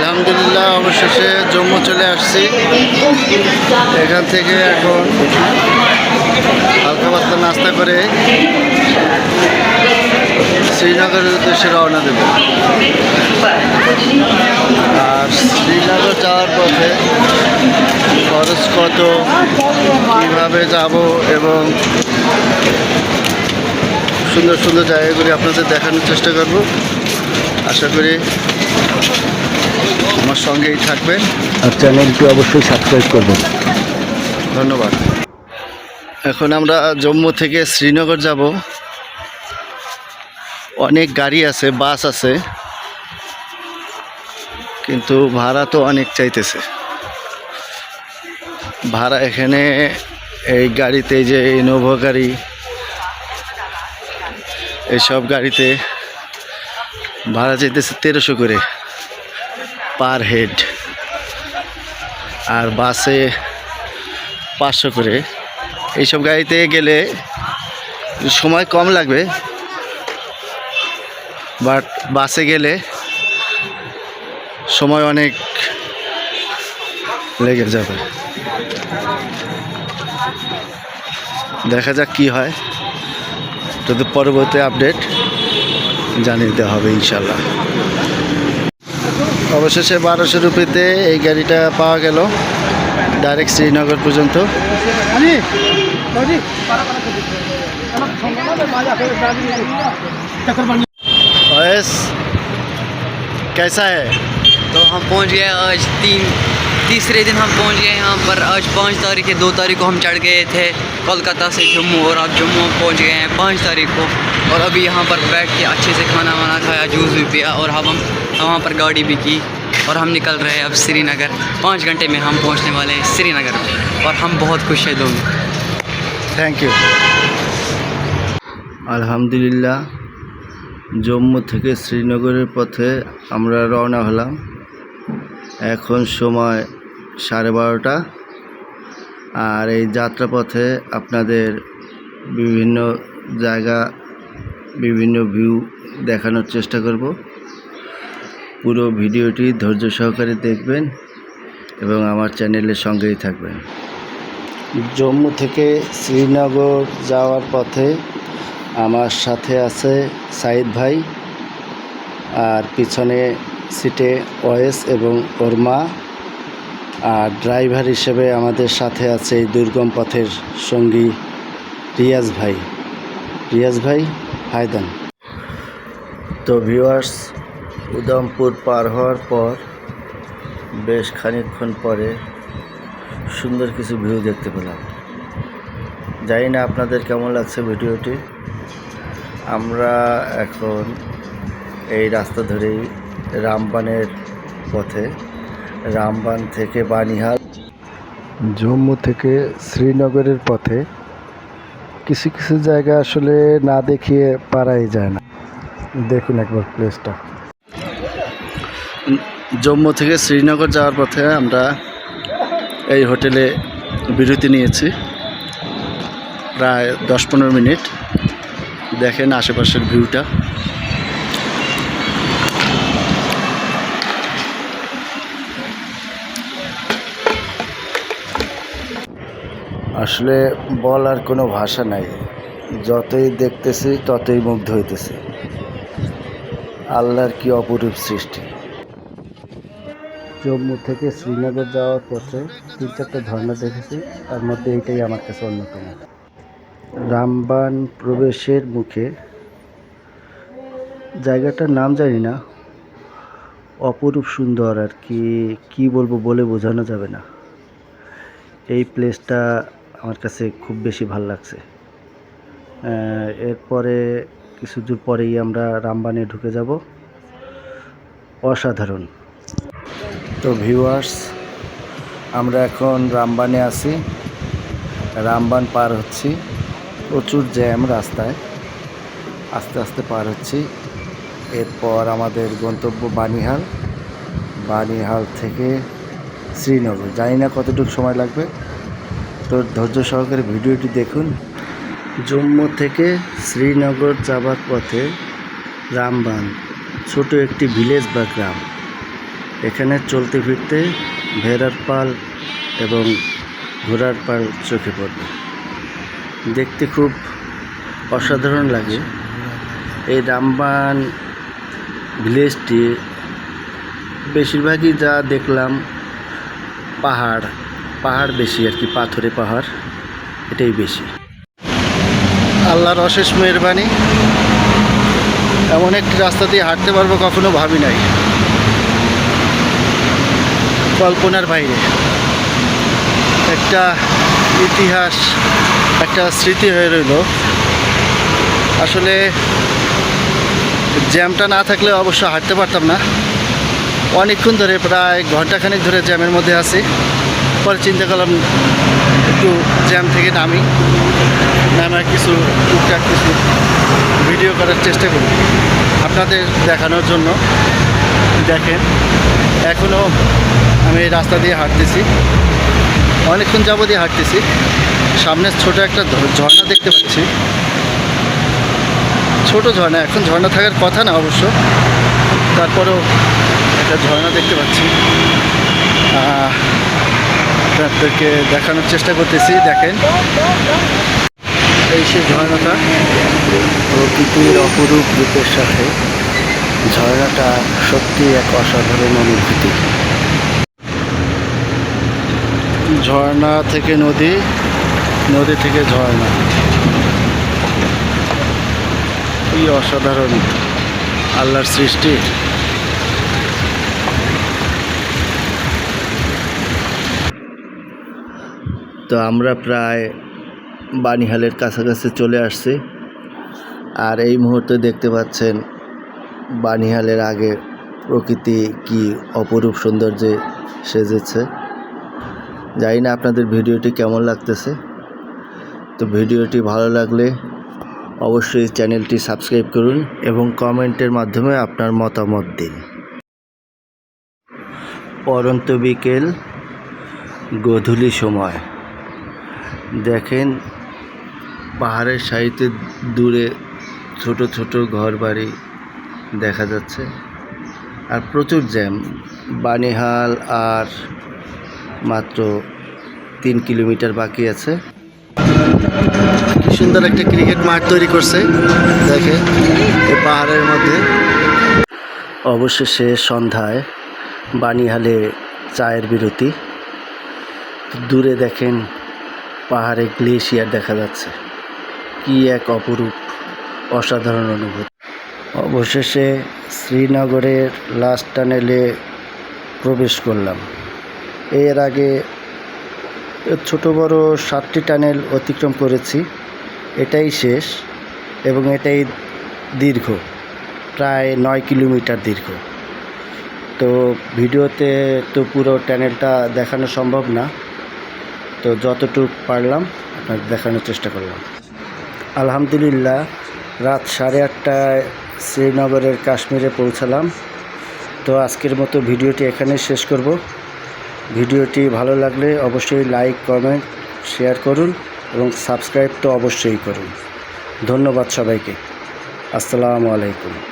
আলহামদুলিল্লাহ, অবশেষে জম্মু চলে আসছি। এখান থেকে এখন হালকা পাতলা নাস্তা করে শ্রীনগরের উদ্দেশ্যে রওনা দেব। আর শ্রীনগর যাওয়ার পথে খরচ কত, কীভাবে যাব এবং সুন্দর সুন্দর জায়গাগুলি আপনাদের দেখানোর চেষ্টা করব। আশা করি আমার সঙ্গেই থাকবেন। আর চ্যানেলটি অবশ্যই সাবস্ক্রাইব করবেন। ধন্যবাদ। এখন আমরা জম্মু থেকে শ্রীনগর যাব। অনেক গাড়ি আছে বাস আছে। কিন্তু ভাড়া তো অনেক চাইতেছে। ভাড়া এখানে এই গাড়িতে যে ইনোভা গাড়ি এইসব গাড়িতে ভাড়া চাইতেছে তেরোশো করে পার হেড। আর বাসে পাঁচশো করে। এইসব গাড়িতে গেলে সময় কম লাগবে। বাট বাসে গেলে সময় অনেক লেগে যাবে। দেখা যাক কি হয়। যদি পরবর্তী আপডেট জানিয়ে দেওয়া হবে ইনশাল্লাহ অবশেষে বারোশো রুপিতে এই গাড়িটা পাওয়া গেল ডাইরেক্ট শ্রীনগর পর্যন্ত ओएस कैसा है तो हम पहुंच गए आज तीन तीसरे दिन हम पहुंच गए यहाँ पर आज पाँच तारीख है दो तारीख को हम चढ़ गए थे कोलकाता से जम्मू और अब जम्मू हम पहुंच गए हैं पाँच तारीख को और अभी यहाँ पर बैठ के अच्छे से खाना वाना खाया जूस भी पिया और हम हम वहाँ पर गाड़ी भी की और हम निकल रहे हैं अब श्रीनगर पाँच घंटे में हम पहुँचने वाले हैं श्रीनगर में और हम बहुत खुश हैं दोनों থ্যাংক ইউ আলহামদুলিল্লাহ জম্মু থেকে শ্রীনগরের পথে আমরা রওনা হলাম এখন সময় সাড়ে বারোটা। আর এই যাত্রাপথে আপনাদের বিভিন্ন জায়গা, বিভিন্ন ভিউ দেখানোর চেষ্টা করব। পুরো ভিডিওটি ধৈর্য সহকারে দেখবেন এবং আমার চ্যানেলের সঙ্গেই থাকবেন। জম্মু থেকে শ্রীনগর যাওয়ার পথে আমার সাথে আছে সাইদ ভাই। আর পিছনে সিটে ওয়েস এবং ওর মা আর ড্রাইভার হিসেবে আমাদের সাথে আছে এই দুর্গম পথের সঙ্গী রিয়াজ ভাই। রিয়াজ ভাই হায়দান তো ভিউয়ার্স উদমপুর পার হওয়ার পর বেশ খানিকক্ষণ পরে সুন্দর কিছু ভিউ দেখতে পেলাম। জানি না আপনাদের কেমন লাগছে ভিডিওটি। আমরা এখন এই রাস্তা ধরেই রামবানের পথে রামবান থেকে বানিহাল। জম্মু থেকে শ্রীনগরের পথে কিছু কিছু জায়গা আসলে না দেখিয়ে পারাই যায় না। দেখুন একবার প্লেসটা। জম্মু থেকে শ্রীনগর যাওয়ার পথে আমরা এই হোটেলে বিরতি নিয়েছি। প্রায় দশ পনেরো মিনিট। দেখেন আশেপাশের ভিউটা। আসলে বলার কোনো ভাষা নাই। যতই দেখতেছি, ততই মুগ্ধ হইতেছি। আল্লাহর কি অপরূপ সৃষ্টি। জম্মু থেকে শ্রীনগর যাওয়ার পথে তিন চারটে ঝর্ণা দেখেছি, তার মধ্যে এইটাই আমার কাছে অন্যতম। রামবান প্রবেশের মুখে জায়গাটার নাম জানি না, অপরূপ সুন্দর আর কি কি বলব বলে বোঝানো যাবে না। এই প্লেসটা আমার কাছে খুব বেশি ভালো লাগছে। এরপরে কিছু দূর পরেই আমরা রামবানে ঢুকে যাব। অসাধারণ। তো ভিউয়ার্স আমরা এখন রামবানে আছি। রামবান পার হচ্ছি। প্রচুর জ্যাম রাস্তায়। আস্তে আস্তে পার হচ্ছি। এরপর আমাদের গন্তব্য বানিহাল বানিহাল থেকে শ্রীনগর। জানি না কতটুকু সময় লাগবে। তো ধৈর্য সহকারে ভিডিওটি দেখুন। জম্মু থেকে শ্রীনগর যাবার পথে রামবান, ছোট একটি ভিলেজ বা গ্রাম। এখানে চলতে ফিরতে ভেড়ার পাল এবং ঘোড়ার পাল চোখে পড়বে। দেখতে খুব অসাধারণ লাগে। এই রামবান ভিলেজটি বেশিরভাগই যা দেখলাম পাহাড় পাহাড় বেশি আর কি, পাথরে পাহাড়, এটাই বেশি। আল্লাহর অশেষ মেহরবানি। এমন একটি রাস্তা দিয়ে হাঁটতে পারব কখনো ভাবি নাই। কল্পনার বাইরে। একটা ইতিহাস, একটা স্মৃতি হয়ে রইল। আসলে জ্যামটা না থাকলে অবশ্য হাঁটতে পারতাম না। অনেকক্ষণ ধরে, প্রায় ঘন্টাখানেক ধরে জ্যামের মধ্যে আছি। পরে চিন্তা করলাম, একটু জ্যাম থেকে নামি। নামে কিছু, টুকটাক কিছু ভিডিও করার চেষ্টা করি। আপনাদের দেখানোর জন্য। দেখেন এখনও আমি এই রাস্তা দিয়ে হাঁটতেছি। অনেকক্ষণ যাব দিয়ে হাঁটতেছি। সামনে ছোট একটা ঝর্ণা দেখতে পাচ্ছি। ছোট ঝর্ণা, এখন ঝর্ণা থাকার কথা না অবশ্য। তারপরেও একটা ঝর্ণা দেখতে পাচ্ছি। আপনাদেরকে দেখানোর চেষ্টা করতেছি, দেখেন। এই সেই ঝর্ণাটা প্রকৃতির অপরূপ রূপের সাথে। ঝর্ণাটা সত্যি এক অসাধারণ অনুভূতি। ঝর্ণা থেকে নদী নদী থেকে ঝর্ণা। কি অসাধারণ আল্লাহর সৃষ্টি। তো আমরা প্রায় বানিহালের কাছাকাছি চলে আসছি। আর এই মুহূর্তে দেখতে পাচ্ছেন বানিহালের আগে প্রকৃতি কি অপরূপ সৌন্দর্যে সেজেছে। জানি না আপনাদের ভিডিওটি কেমন লাগতেছে। তো ভিডিওটি ভালো লাগলে অবশ্যই চ্যানেলটি সাবস্ক্রাইব করুন এবং কমেন্টের মাধ্যমে আপনার মতামত দিন। পরন্ত বিকেল, গধূলি সময়। দেখেন, পাহাড়ের সাইডে দূরে ছোট ছোট ঘর বাড়ি দেখা যাচ্ছে। আর প্রচুর জ্যাম, বানিহাল আর মাত্র তিন কিলোমিটার বাকি আছে। কি সুন্দর একটা ক্রিকেট মাঠ তৈরি করছে, দেখে পাহাড়ের মধ্যে। অবশেষে সন্ধ্যায় বানিহালে চায়ের বিরতি। দূরে দেখেন পাহাড়ে গ্লেশিয়ার দেখা যাচ্ছে। কি এক অপরূপ, অসাধারণ অনুভূতি। অবশেষে শ্রীনগরের লাস্ট টানেলে প্রবেশ করলাম। এর আগে ছোট বড় সাতটি টানেল অতিক্রম করেছি। এটাই শেষ এবং এটাই দীর্ঘ, প্রায় নয় কিলোমিটার দীর্ঘ। তো ভিডিওতে তো পুরো টানেলটা দেখানো সম্ভব না। তো যতটুকু পারলাম আপনাদের দেখানোর চেষ্টা করলাম। আলহামদুলিল্লাহ, রাত সাড়ে আটটায় শ্রীনগরের কাশ্মীরে পৌঁছালাম। তো আজকের মতো ভিডিওটি এখানে শেষ করব। ভিডিওটি ভালো লাগলে অবশ্যই লাইক, কমেন্ট, শেয়ার করুন এবং সাবস্ক্রাইব তো অবশ্যই করুন। ধন্যবাদ সবাইকে। আসসালামু আলাইকুম।